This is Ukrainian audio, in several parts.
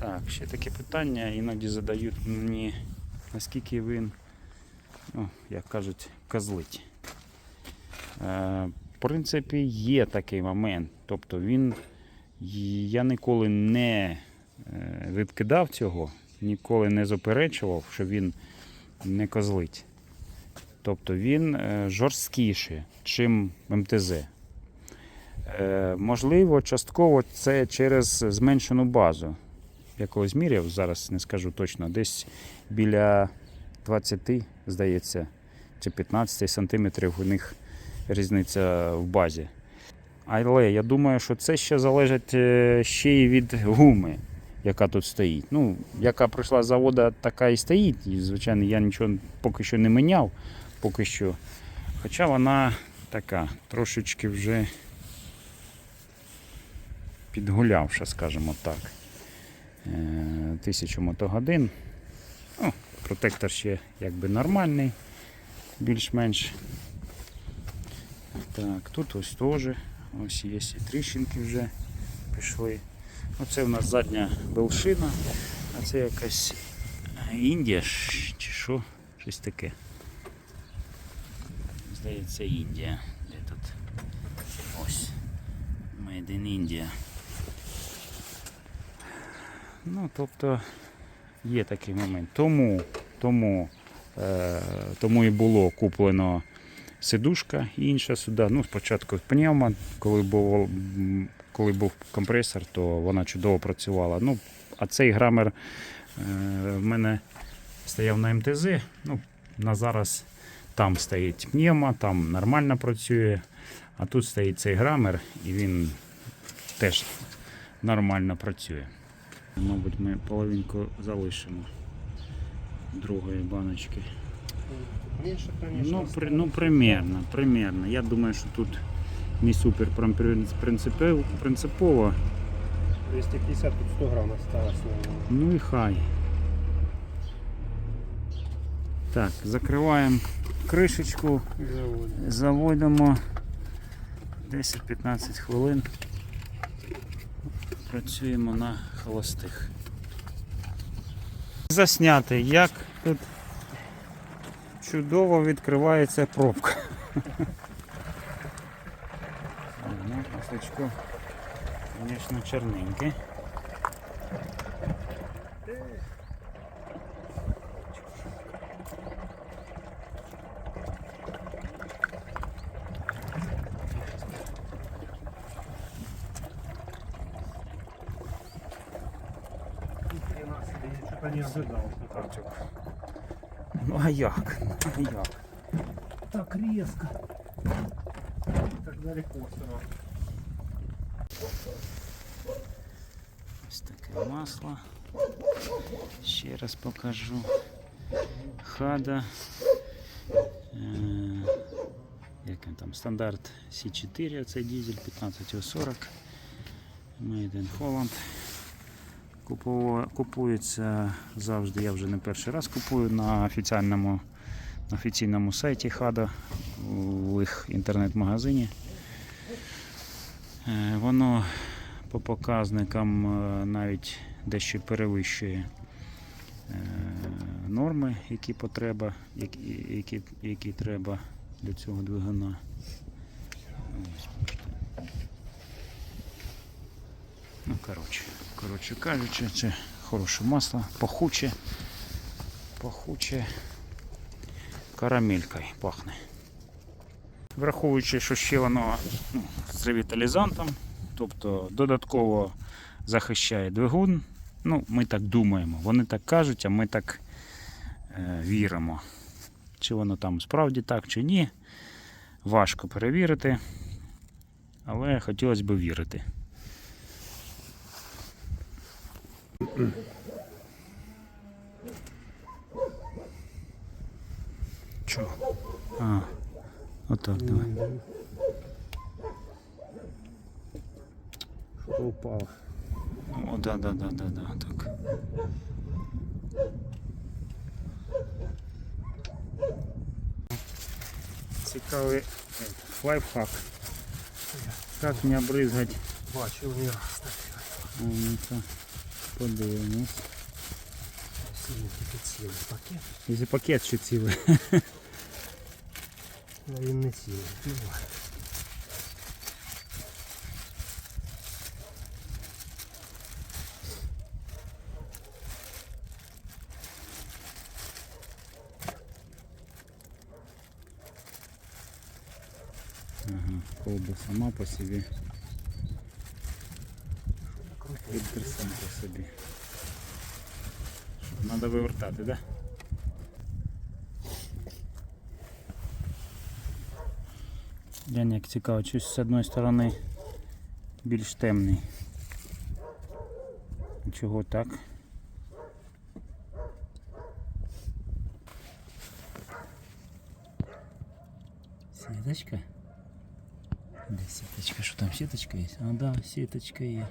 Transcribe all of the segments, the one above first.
Так, ще таке питання іноді задають мені, наскільки він, ну, як кажуть, козлить. Е, в принципі, є такий момент. Тобто він, я ніколи не е, відкидав цього, ніколи не заперечував, що він не козлить. Тобто він е, жорсткіший, чим МТЗ. Е, можливо, частково це через зменшену базу. Я колись міряв, зараз не скажу точно, десь біля 20, здається, чи 15 сантиметрів у них різниця в базі. Але я думаю, що це ще залежить е, ще й від гуми, яка тут стоїть. Ну, яка прийшла з заводу, така і стоїть. І, звичайно, я нічого поки що не міняв, поки що. Хоча вона така, трошечки вже підгулявша, скажімо так. Е, 1000 мотогодин. Ну, протектор ще якби нормальний, більш-менш. Так, тут ось теж. Ось є і тріщинки вже пішли. Оце у нас задня велшина, а це якась Індія чи що, щось таке. Здається, Індія. Де тут? Ось. Made in India. Ну, тобто є такий момент. Тому, тому, е, тому і було куплено сидушка інша сюди. Ну, спочатку пневма, коли був, коли був компресор, то вона чудово працювала. Ну, а цей грамер е, в мене стояв на МТЗ. Ну, на зараз там стоїть пневма, там нормально працює. А тут стоїть цей грамер і він теж нормально працює. Мабуть, ми половинку залишимо другої баночки. Меньше, конечно. Ну, при, ну примерно, примерно. Я думаю, що тут не супер прям принципово. 250 тут 100 грамм осталось. наверное. Ну і хай. Так, закриваємо кришечку, заводимо 10-15 хвилин. Працюємо на холостих. Засняти, як тут чудово відкривається пробка. Ну, звісно, чорненьке. Не ожидал. Артюк. Ну а як? А як? Так резко. Так далеко сразу. Ось таке масло. Ще раз покажу. Хада. Е, як він там? Стандарт C4, це дизель 1540. Made in Holland. Купується завжди, я вже не перший раз купую на офіціальному, на офіційному сайті Хада в їх інтернет-магазині. Е, Воно по показникам е, навіть дещо перевищує е, норми, які потреба, які, які, які треба для цього двигуна. Ну, коротше, коротше кажучи, це хороше масло, пахуче, пахуче карамелькою пахне. Враховуючи, що ще воно ну, з ревіталізантом, тобто додатково захищає двигун. Ну, ми так думаємо. Вони так кажуть, а ми так е, віримо. Чи воно там справді так, чи ні. Важко перевірити. Але хотілося б вірити. Чого? А, отак давай. Что-то упало. О, да, да, да, да, да, так. Цікавий лайфхак. Как не обрызгать Бачив не раз таке. Ну, Подивимось. Тільки цілий пакет, Якщо пакет ще цілий. а він не цілий. Ну. Ага, колба сама по собі. Собі. Треба вивертати? Да? Глянь, як цікаво, щось з одної сторони більш темний. Чого так? Сіточка? Де сіточка? Що там сіточка є? А, да, сіточка є.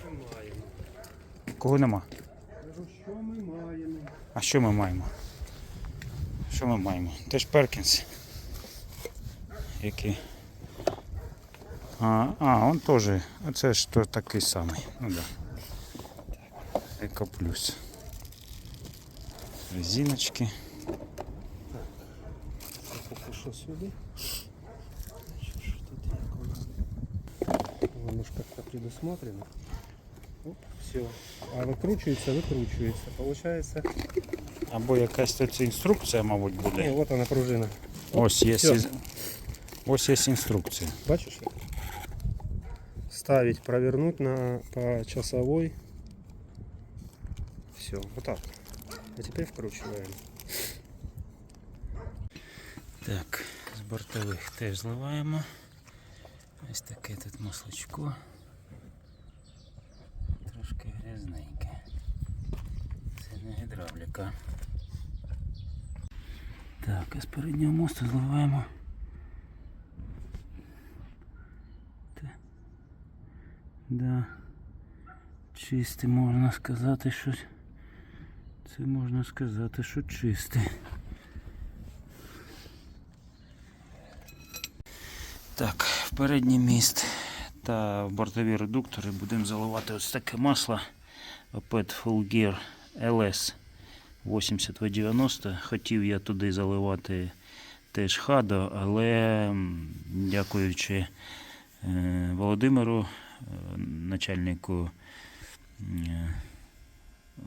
Що ми маємо? Кого нема? Що ми маємо? А що ми маємо? Що ми маємо? Теж Перкінс. Який. А, а, он теж. Оце ж то такий самий. Ну да. Еко плюс. Резиночки. Це поки що сюди. Що тут як воно? Воно ж как-то предусмотрено. Оп, все. А викручується, викручується. Получається. Або якась тут інструкція, мабуть, Ні, от вона пружина. Ось є, Всё. ось є інструкція. Бачиш? Ставить, провернуть на по часовой. Все, вот так. А теперь вкручиваем. Так, з бортових теж зливаємо. Ось таке тут масличко. Трошки грязненьке. Це не гідравліка. Так, з переднього мосту зливаємо. Да. Чисте можна сказати, що це можна сказати, що чисте. Так, в передній міст та бортові редуктори будемо заливати ось таке масло Opet Full Gear LS 80V90. Хотів я туди заливати теж хадо, але дякуючи е, Володимиру, е, начальнику, е,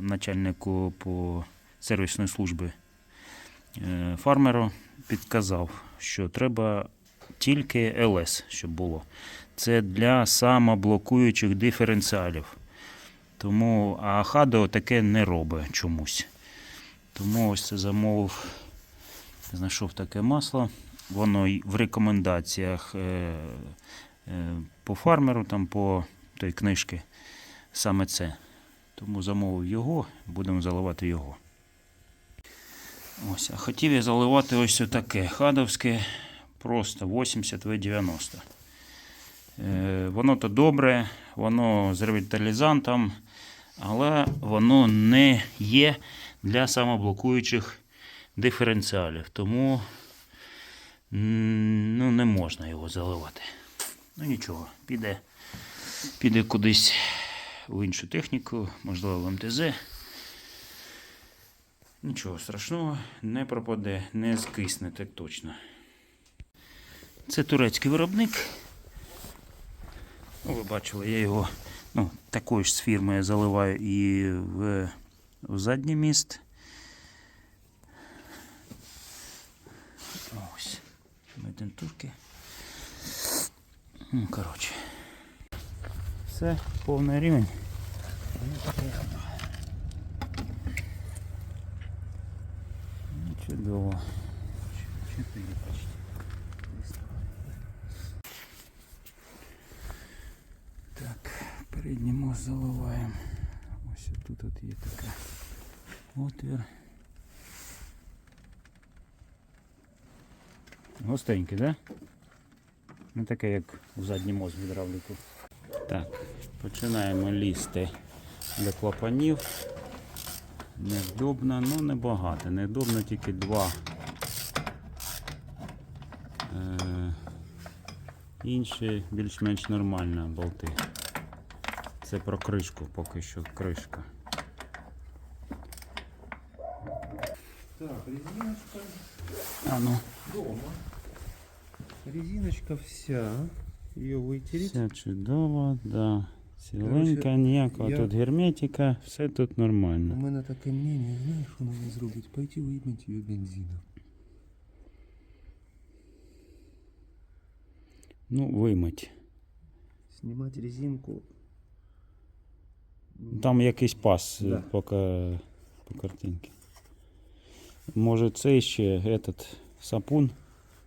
начальнику по сервісної служби фармеру, підказав, що треба тільки ЛС, щоб було. Це для самоблокуючих диференціалів. Тому а Хадо таке не робить чомусь. Тому ось це замовив, знайшов таке масло. Воно в рекомендаціях е, е, по фармеру, там по той книжки, саме це. Тому замовив його, будемо заливати його. Ось, а хотів я заливати ось таке хадовське просто 80 в 90 Е, Воно то добре, воно з ревіталізантом, але воно не є для самоблокуючих диференціалів. Тому ну, не можна його заливати. Ну нічого, піде, піде кудись в іншу техніку, можливо в МТЗ. Нічого страшного, не пропаде, не скисне так точно. Це турецький виробник. Ну, ви бачили, я його ну, такою ж з фірми заливаю і в, в задній міст. Ось. Медентурки. Ну, коротше. Все, повний рівень. Ну, Чудово. Чотири почти. Так, передній мост заливаємо. Ось тут от є така Отвір. Густенький, да? Не таке, як у мост в гідравліку. Так, починаємо лізти до клапанів. Невдобно, ну небагато. Невдобно тільки два. Е, Інші більш-менш нормально болти. Це про кришку, поки що кришка. Так, резиночка А ну, дома. Резиночка вся. Ее вытереть. все чудово, да. Ціленька, ніякого я- тут герметика, все тут У нормально. мене таке мнение, знаєш, що треба зробити? Пойти виймати її бензином. Ну, вимить. Знімати резинку. Там якийсь пас Да. да. по, ка- по картинці. Може цей ще этот сапун,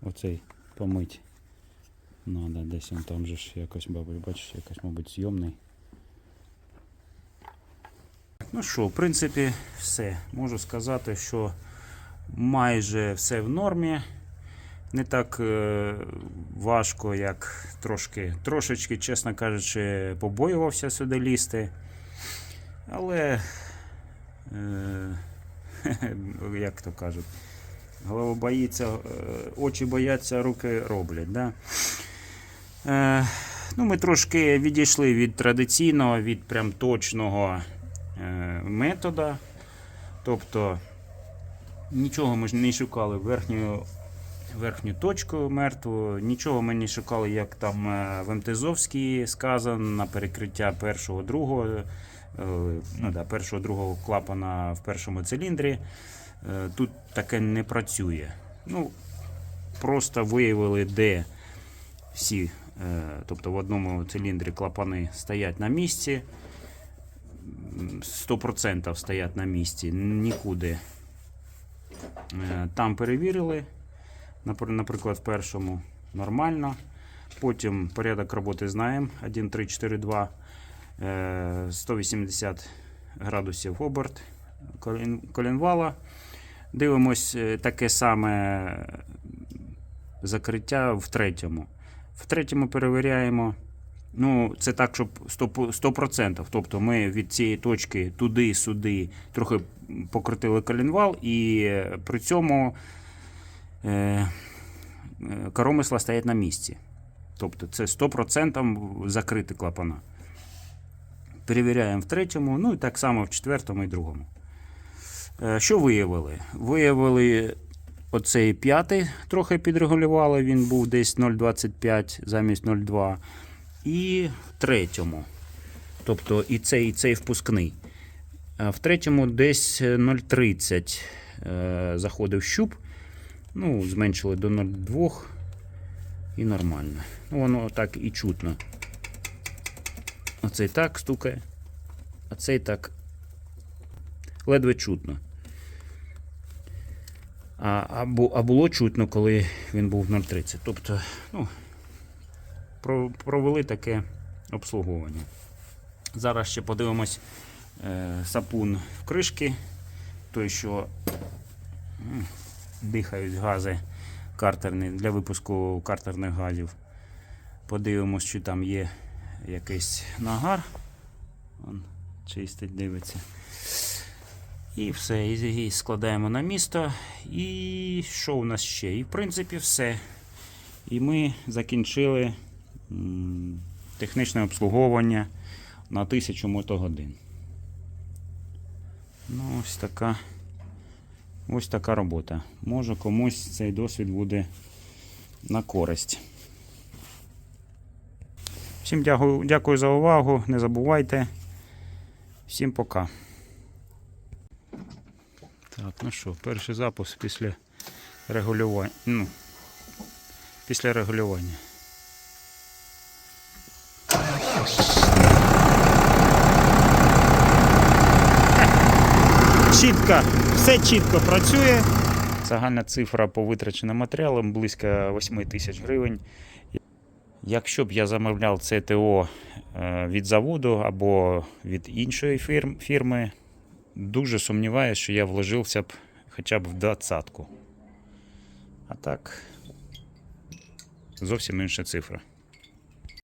оцей помить. Надо десь он там же ж якось, бабуль, бачиш, якось, мабуть, зйомний. Ну що, в принципі, все. Можу сказати, що майже все в нормі. Не так е, важко, як трошки, трошечки, чесно кажучи, побоювався сюди лізти. Але, е, як то кажуть, голова боїться, е, очі бояться, руки роблять. Да? Е, ну, ми трошки відійшли від традиційного, від прям точного е, метода. Тобто нічого ми ж не шукали верхню, верхню точку мертву, нічого ми не шукали, як там е, в МТЗовській сказано, на перекриття першого, другого е, ну, да, першого другого клапана в першому циліндрі. Е, Тут таке не працює. Ну, просто виявили, де всі, тобто в одному циліндрі клапани стоять на місці. 100% стоять на місці, нікуди. Там перевірили, наприклад, в першому нормально. Потім порядок роботи знаємо 1, 3, 4, 2. Е, 180 градусів оберт колінвала. Дивимось е, таке саме закриття в третьому. В третьому перевіряємо. Ну, це так, щоб 100%. 100%. Тобто ми від цієї точки туди-сюди трохи покрутили колінвал, і е, при цьому коромисла стоять на місці. Тобто це 100% закриті клапана. Перевіряємо в третьому, ну і так само в четвертому і другому. Е, Що виявили? Виявили оцей п'ятий, трохи підрегулювали, він був десь 0,25 замість 0,2. І в третьому. Тобто і цей, і цей впускний. В третьому десь 0,30 е, заходив щуп. Ну, зменшили до 0,2 і нормально. Ну, воно так і чутно. Оцей так стукає, а цей так ледве чутно. А, а, а було чутно, коли він був 0,30. Тобто, ну, провели таке обслуговування. Зараз ще подивимось е, сапун в кришки, той, що дихають гази картерні для випуску картерних газів. Подивимось, чи там є якийсь нагар. Вон, чистить, дивиться. І все, і складаємо на місто. І що у нас ще? І в принципі все. І ми закінчили технічне обслуговування на 1000 мотогодин. Ну, ось така, ось така робота. Може комусь цей досвід буде на користь. Всім дякую, дякую за увагу. Не забувайте. Всім пока. Так, ну що, перший запуск після регулювання. Ну, після регулювання. Чітко, все чітко працює. Загальна цифра по витраченим матеріалам близько 8 тисяч гривень. Якщо б я замовляв це ТО е, від заводу або від іншої фірми, дуже сумніваюся, що я вложився б хоча б в двадцятку. А так, зовсім інша цифра.